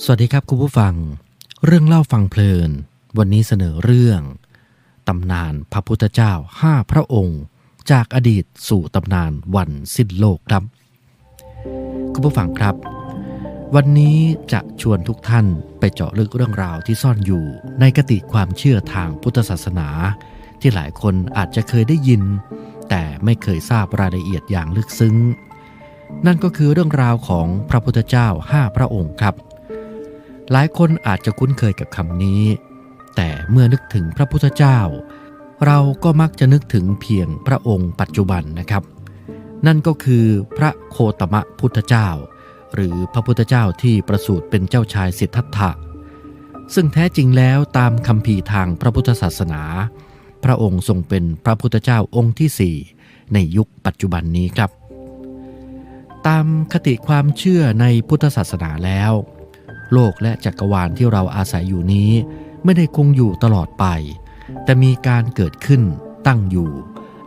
สวัสดีครับคุณผู้ฟัง เรื่องเล่าฟังเพลิน วันนี้เสนอเรื่อง ตำนานพระพุทธเจ้าห้าพระองค์ จากอดีตสู่ตำนานวันสิ้นโลกครับ คุณผู้ฟังครับ วันนี้จะชวนทุกท่านไปเจาะลึกเรื่องราวที่ซ่อนอยู่ในกติความเชื่อทางพุทธศาสนา ที่หลายคนอาจจะเคยได้ยิน แต่ไม่เคยทราบรายละเอียดอย่างลึกซึ้ง นั่นก็คือเรื่องราวของพระพุทธเจ้าห้าพระองค์ครับ หลายคนอาจจะคุ้นเคยกับคำนี้ แต่เมื่อนึกถึงพระพุทธเจ้า เราก็มักจะนึกถึงเพียงพระองค์ปัจจุบันนะครับ นั่นก็คือพระโคตมะพุทธเจ้า หรือพระพุทธเจ้าที่ประสูติเป็นเจ้าชายสิทธัตถะ ซึ่งแท้จริงแล้วตามคำพีทางพระพุทธศาสนา พระองค์ทรงเป็นพระพุทธเจ้าองค์ที่สี่ในยุคปัจจุบันนี้ครับ ตามคติความเชื่อในพุทธศาสนาแล้ว โลกและจักรวาลที่เราอาศัยอยู่นี้ ไม่ได้คงอยู่ตลอดไป แต่มีการเกิดขึ้นตั้งอยู่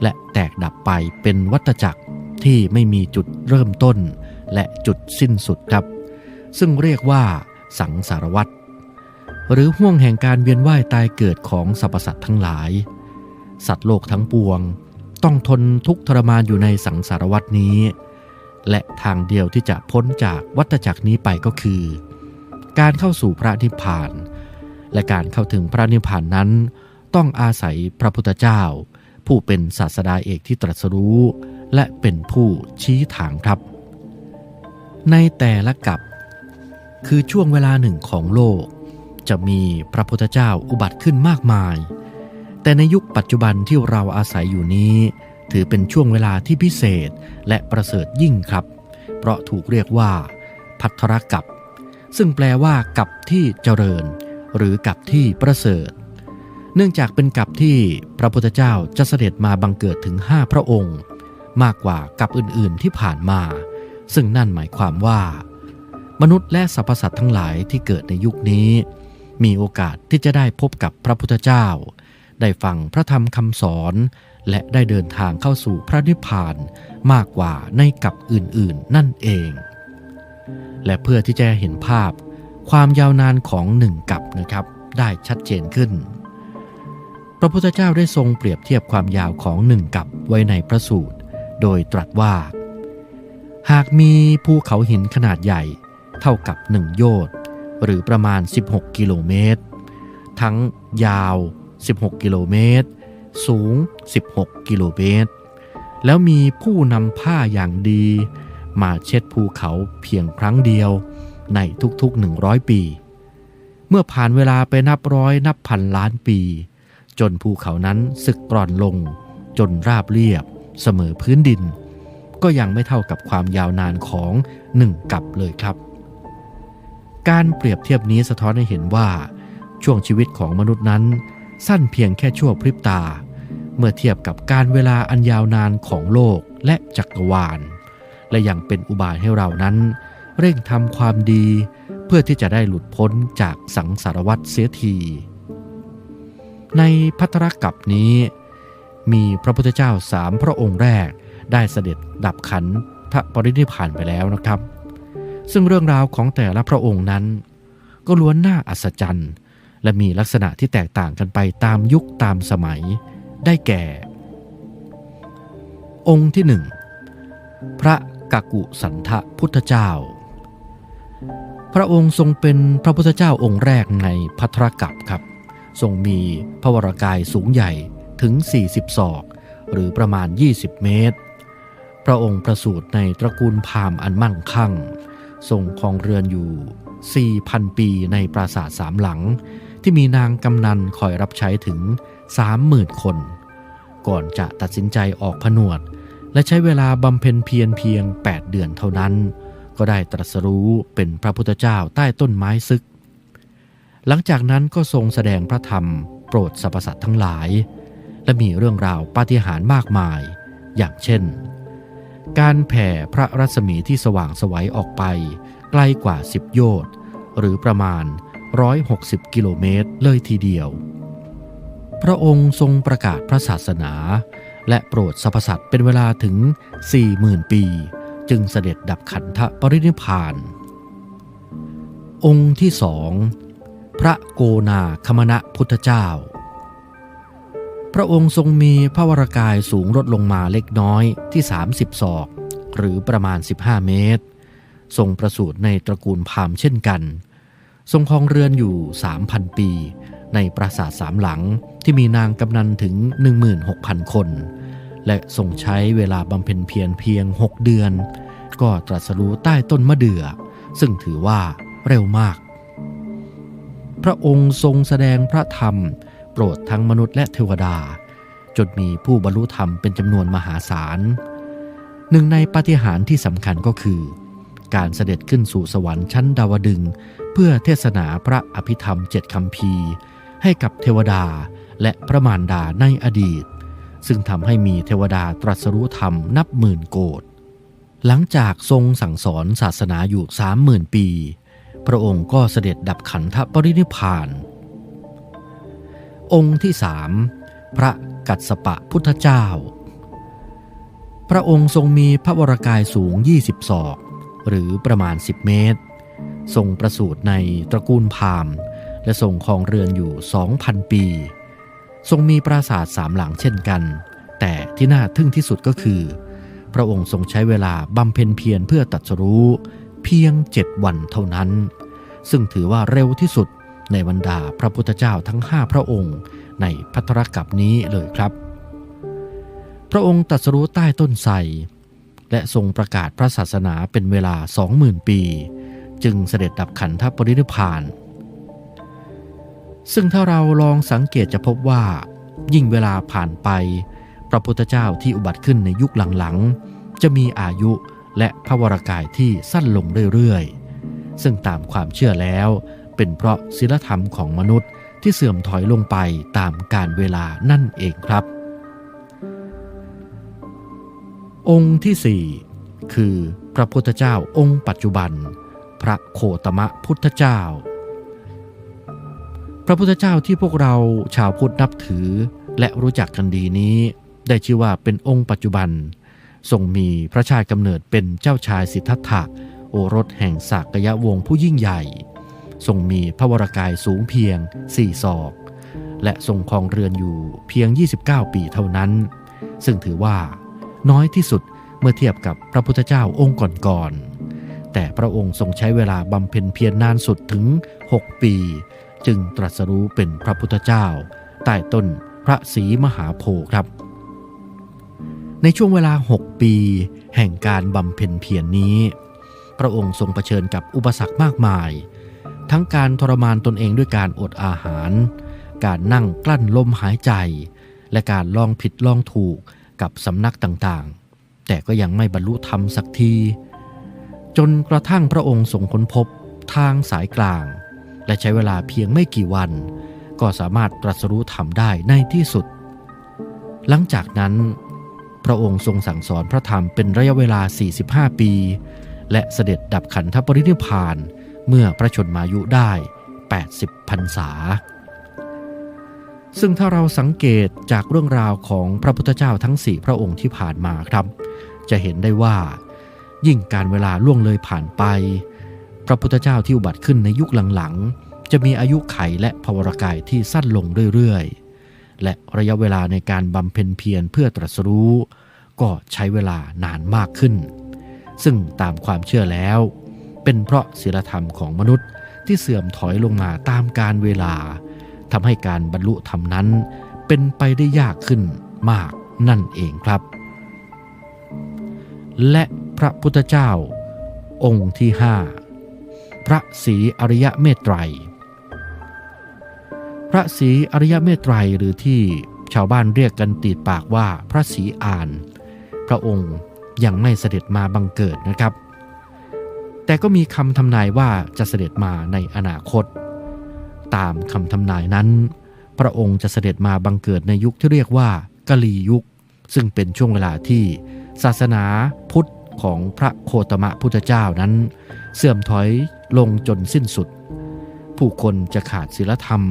และแตกดับไปเป็นวัฏจักรที่ไม่มีจุดเริ่มต้น และจุดสิ้นสุดครับ ซึ่งเรียกว่า สังสารวัฏหรือห่วงแห่งการเวียนว่ายตายเกิดของสรรพสัตว์ทั้งหลาย สัตว์โลกทั้งปวง ต้องทนทุกข์ทรมานอยู่ในสังสารวัฏนี้ และทางเดียวที่จะพ้นจากวัฏจักรนี้ไปก็คือ การเข้าสู่พระนิพพาน และการเข้าถึงพระนิพพานนั้น ต้องอาศัยพระพุทธเจ้า ผู้เป็นศาสดาเอกที่ตรัสรู้ และเป็นผู้ชี้ทางครับ ในแต่ละกับคือช่วงเวลาหนึ่งของโลก จะมีพระพุทธเจ้าอุบัติขึ้นมากมาย แต่ในยุคปัจจุบันที่เราอาศัยอยู่นี้ ถือเป็นช่วงเวลาที่พิเศษและประเสริฐยิ่งครับ เพราะถูกเรียกว่า พัทธรกับ ซึ่งแปลว่ากับที่เจริญ หรือกับที่ประเสริฐ เนื่องจากเป็นกับที่พระพุทธเจ้าจะเสด็จมาบังเกิดถึงห้าพระองค์ มากกว่ากับอื่นๆที่ผ่านมา ซึ่งนั่นหมายความว่า มนุษย์และสรรพสัตว์ทั้งหลายที่เกิดในยุคนี้ มีโอกาสที่จะได้พบกับพระพุทธเจ้า ได้ฟังพระธรรมคำสอน และได้เดินทางเข้าสู่พระนิพพานมากกว่าในกับอื่นๆ นั่นเอง และเพื่อที่จะเห็นภาพ ความยาวนานของหนึ่งกับนะครับได้ชัดเจนขึ้น พระพุทธเจ้าได้ทรงเปรียบเทียบความยาวของหนึ่งกับไว้ในพระสูตร โดยตรัสว่า หากมีภูเขาหินขนาดใหญ่เท่ากับหนึ่งโยชน์หรือประมาณ 16 กิโลเมตร ทั้งยาว 16 กิโลเมตร สูง 16 กิโลเมตร แล้วมีผู้นำผ้าอย่างดี มาเช็ดภูเขาเพียงครั้งเดียวในทุกๆ 100 ปี เมื่อผ่านเวลาไปนับร้อยนับพันล้านปี จนภูเขานั้นสึกกร่อนลง จนราบเรียบ เสมอพื้นดิน ก็ยังไม่เท่ากับความยาวนานของหนึ่งกับเลยครับ การเปรียบเทียบนี้สะท้อนให้เห็นว่า ช่วงชีวิตของมนุษย์นั้น สั้นเพียงแค่ชั่วพริบตา เมื่อเทียบกับการเวลาอันยาวนานของโลกและจักรวาล และยังเป็นอุบายให้เรานั้น เร่งทำความดี เพื่อที่จะได้หลุดพ้นจากสังสารวัฏเสียที ในพัทรกับนี้ มีพระพุทธเจ้าสามพระองค์แรกได้เสด็จดับขันพระปรินิพพานไปแล้วนะครับ ซึ่งเรื่องราวของแต่ละพระองค์นั้น ก็ล้วนน่าอัศจรรย์ และมีลักษณะที่แตกต่างกันไปตามยุคตามสมัย ได้แก่ องค์ที่หนึ่งพระ กกุสันทะพุทธเจ้า พระองค์ทรงเป็นพระพุทธเจ้าองค์แรกในพัทรกับครับ ทรงมีพระวรากายสูงใหญ่ถึง 40 ศอก หรือประมาณ 20 เมตร พระองค์ประสูติในตระกูลพามอันมั่งคั่ง ทรงครองเรือนอยู่ 4,000 ปีในปราสาทสามหลัง ที่มีนางกำนันคอยรับใช้ถึง 30,000 คน ก่อนจะตัดสินใจออกผนวด และใช้เวลาบำเพ็ญเพียรเพียง 8 เดือนเท่านั้น ก็ได้ตรัสรู้เป็นพระพุทธเจ้าใต้ต้นไม้ซึก หลังจากนั้นก็ทรงแสดงพระธรรม โปรดสรรพสัตว์ทั้งหลาย และมีเรื่องราวปาฏิหาริย์มากมาย อย่างเช่น การแผ่พระรัศมีที่สว่างสวัยออกไป ไกลกว่า 10 โยชน์หรือประมาณ 160 กิโลเมตรเลยทีเดียว พระองค์ทรงประกาศพระศาสนา และโปรดสรรพสัตว์เป็นเวลาถึง 40,000 ปี จึงเสด็จดับขันธปรินิพาน องค์ที่สองพระโกนาคมณะพุทธเจ้า พระองค์ทรงมีพระวรากายสูงลดลงมาเล็กน้อยที่ 30 ศอก หรือประมาณ 15 เมตร ทรงประสูติในตระกูลพามเช่นกัน ทรงครองเรือนอยู่ 3,000 ปี ในปราสาทสามหลังที่มีนางกำนันถึง 16,000 คน และทรงใช้เวลาบำเพ็ญเพียรเพียง 6 เดือน ก็ตรัสรู้ใต้ต้นมะเดื่อ ซึ่งถือว่าเร็วมาก พระองค์ทรงแสดงพระธรรม โปรดทั้งมนุษย์และเทวดา จนมีผู้บรรลุธรรมเป็นจำนวนมหาศาล หนึ่งในปาฏิหาริย์ที่สำคัญก็คือ การเสด็จขึ้นสู่สวรรค์ชั้นดาวดึงเพื่อเทศนาพระอภิธรรมเจ็ดคำพี ให้กับเทวดาและพระมารดาในอดีต ซึ่งทำให้มีเทวดาตรัสรู้ธรรมนับหมื่นโกดหลังจากทรงสั่งสอนศาสนาอยู่สามหมื่นปี พระองค์ก็เสด็จดับขันธปรินิพาน องค์ที่สามพระกัสสปะพุทธเจ้า พระองค์ทรงมีพระวรากายสูง 20 ศอก หรือประมาณ 10 เมตร ทรงประสูติในตระกูลพามณ์ และทรงครองเรือนอยู่ 2,000 ปี ทรงมีปราสาทสามหลังเช่นกัน แต่ที่น่าทึ่งที่สุดก็คือ พระองค์ทรงใช้เวลาบำเพ็ญเพียรเพื่อตรัสรู้เพียงเจ็ดวันเท่านั้น ซึ่งถือว่าเร็วที่สุดในบรรดาพระพุทธเจ้าทั้งห้าพระองค์ในพัทรกับนี้เลยครับ พระองค์ตรัสรู้ใต้ต้นไทรและทรงประกาศพระศาสนาเป็นเวลาสองหมื่นปี จึงเสด็จดับขันธปรินิพาน ซึ่งถ้าเราลองสังเกตจะพบว่า ยิ่งเวลาผ่านไป พระพุทธเจ้าที่อุบัติขึ้นในยุคหลังๆ จะมีอายุและพระวรากายที่สั้นลงเรื่อยๆ ซึ่งตามความเชื่อแล้ว เป็นเพราะศีลธรรมของมนุษย์ที่เสื่อมถอยลงไปตามการเวลานั่นเองครับ องค์ที่สี่คือพระพุทธเจ้าองค์ปัจจุบัน พระโคตมะพุทธเจ้า พระพุทธเจ้าที่พวกเราชาวพุทธนับถือ และรู้จักกันดีนี้ ได้ชื่อว่าเป็นองค์ปัจจุบัน ทรงมีพระชาติกำเนิดเป็นเจ้าชายสิทธัตถะโอรสแห่งสากยะวงศ์ผู้ยิ่งใหญ่ ทรงมีพระวรากายสูงเพียงสี่ศอก และทรงครองเรือนอยู่เพียง 29 ปีเท่านั้น ซึ่งถือว่าน้อยที่สุดเมื่อเทียบกับพระพุทธเจ้าองค์ก่อนๆแต่พระองค์ทรงใช้เวลาบำเพ็ญเพียรนานสุดถึง 6 ปี จึงตรัสรู้เป็นพระพุทธเจ้า ใต้ต้นพระศรีมหาโพธิ์ครับ ในช่วงเวลา 6 ปี แห่งการบำเพ็ญเพียรนนี้ พระองค์ทรงเผชิญกับอุปสรรคมากมาย ทั้งการทรมานตนเองด้วยการอดอาหาร การนั่งกลั้นลมหายใจ และการลองผิดลองถูกกับสำนักต่างๆ แต่ก็ยังไม่บรรลุธรรมสักที จนกระทั่งพระองค์ทรงค้นพบทางสายกลาง และใช้เวลาเพียงไม่กี่วัน ก็สามารถตรัสรู้ธรรมได้ในที่สุด หลังจากนั้น พระองค์ทรงสั่งสอนพระธรรมเป็นระยะเวลา 45 ปี และเสด็จดับขันธปรินิพพานเมื่อพระชนมายุได้ 80พรรษา ซึ่งถ้าเราสังเกตจากเรื่องราวของพระพุทธเจ้าทั้งสี่พระองค์ที่ผ่านมาครับ จะเห็นได้ว่า ยิ่งการเวลาล่วงเลยผ่านไป พระพุทธเจ้าที่อุบัติขึ้นในยุคหลังๆ จะมีอายุไขและภวรกายที่สั้นลงเรื่อยๆ และระยะเวลาในการบำเพ็ญเพียรเพื่อตรัสรู้ ก็ใช้เวลานานมากขึ้น ซึ่งตามความเชื่อแล้ว เป็นเพราะศีลธรรมของมนุษย์ที่เสื่อมถอยลงมาตามการเวลาทำให้การบรรลุธรรมนั้น เป็นไปได้ยากขึ้นมากนั่นเองครับ และพระพุทธเจ้า องค์ที่ห้า พระศรีอริยเมตไตร พระศรีอริยเมตไตรหรือที่ชาวบ้านเรียกกันติดปากว่าพระศรีอาน พระองค์ยังไม่เสด็จมาบังเกิดนะครับ แต่ก็มีคำทำนายว่าจะเสด็จมาในอนาคต ตามคำทำนายนั้น พระองค์จะเสด็จมาบังเกิดในยุคที่เรียกว่ากะลียุค ซึ่งเป็นช่วงเวลาที่ศาสนาพุทธของพระโคตมะพุทธเจ้านั้น เสื่อมถอย ลงจนสิ้นสุด ผู้คนจะขาดศีลธรรม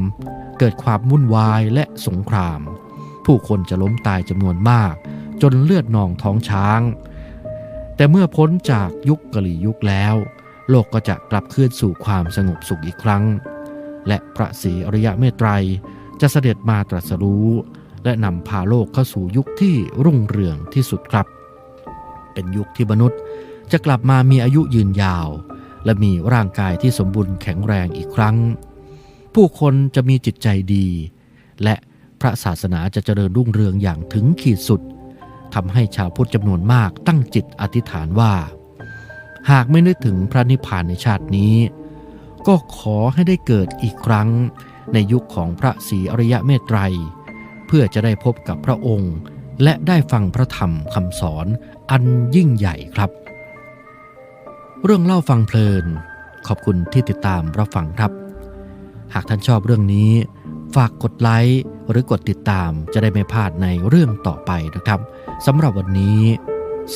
เกิดความวุ่นวายและสงคราม ผู้คนจะล้มตายจำนวนมาก จนเลือดนองท้องช้าง แต่เมื่อพ้นจากยุคกะลียุคแล้ว โลกก็จะกลับคืนสู่ความสงบสุขอีกครั้ง และพระศรีอริยะเมตไตรจะเสด็จมาตรัสรู้ และนำพาโลกเข้าสู่ยุคที่รุ่งเรืองที่สุดครับ เป็นยุคที่มนุษย์จะกลับมามีอายุยืนยาว และมีร่างกายที่สมบูรณ์แข็งแรงอีกครั้ง ผู้คนจะมีจิตใจดี และพระศาสนาจะเจริญรุ่งเรืองอย่างถึงขีดสุดทำให้ชาวพุทธจำนวนมากตั้งจิตอธิษฐานว่า หากไม่นึกถึงพระนิพพานในชาตินี้ ก็ขอให้ได้เกิดอีกครั้งในยุคของพระศรีอริยะเมตไตร เพื่อจะได้พบกับพระองค์ และได้ฟังพระธรรมคำสอนอันยิ่งใหญ่ครับ เรื่องเล่าฟังเพลิน ขอบคุณที่ติดตามรับฟังครับ หากท่านชอบเรื่องนี้ ฝากกดไลค์หรือกดติดตามจะได้ไม่พลาดในเรื่องต่อไปนะครับสำหรับวันนี้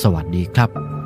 สวัสดีครับ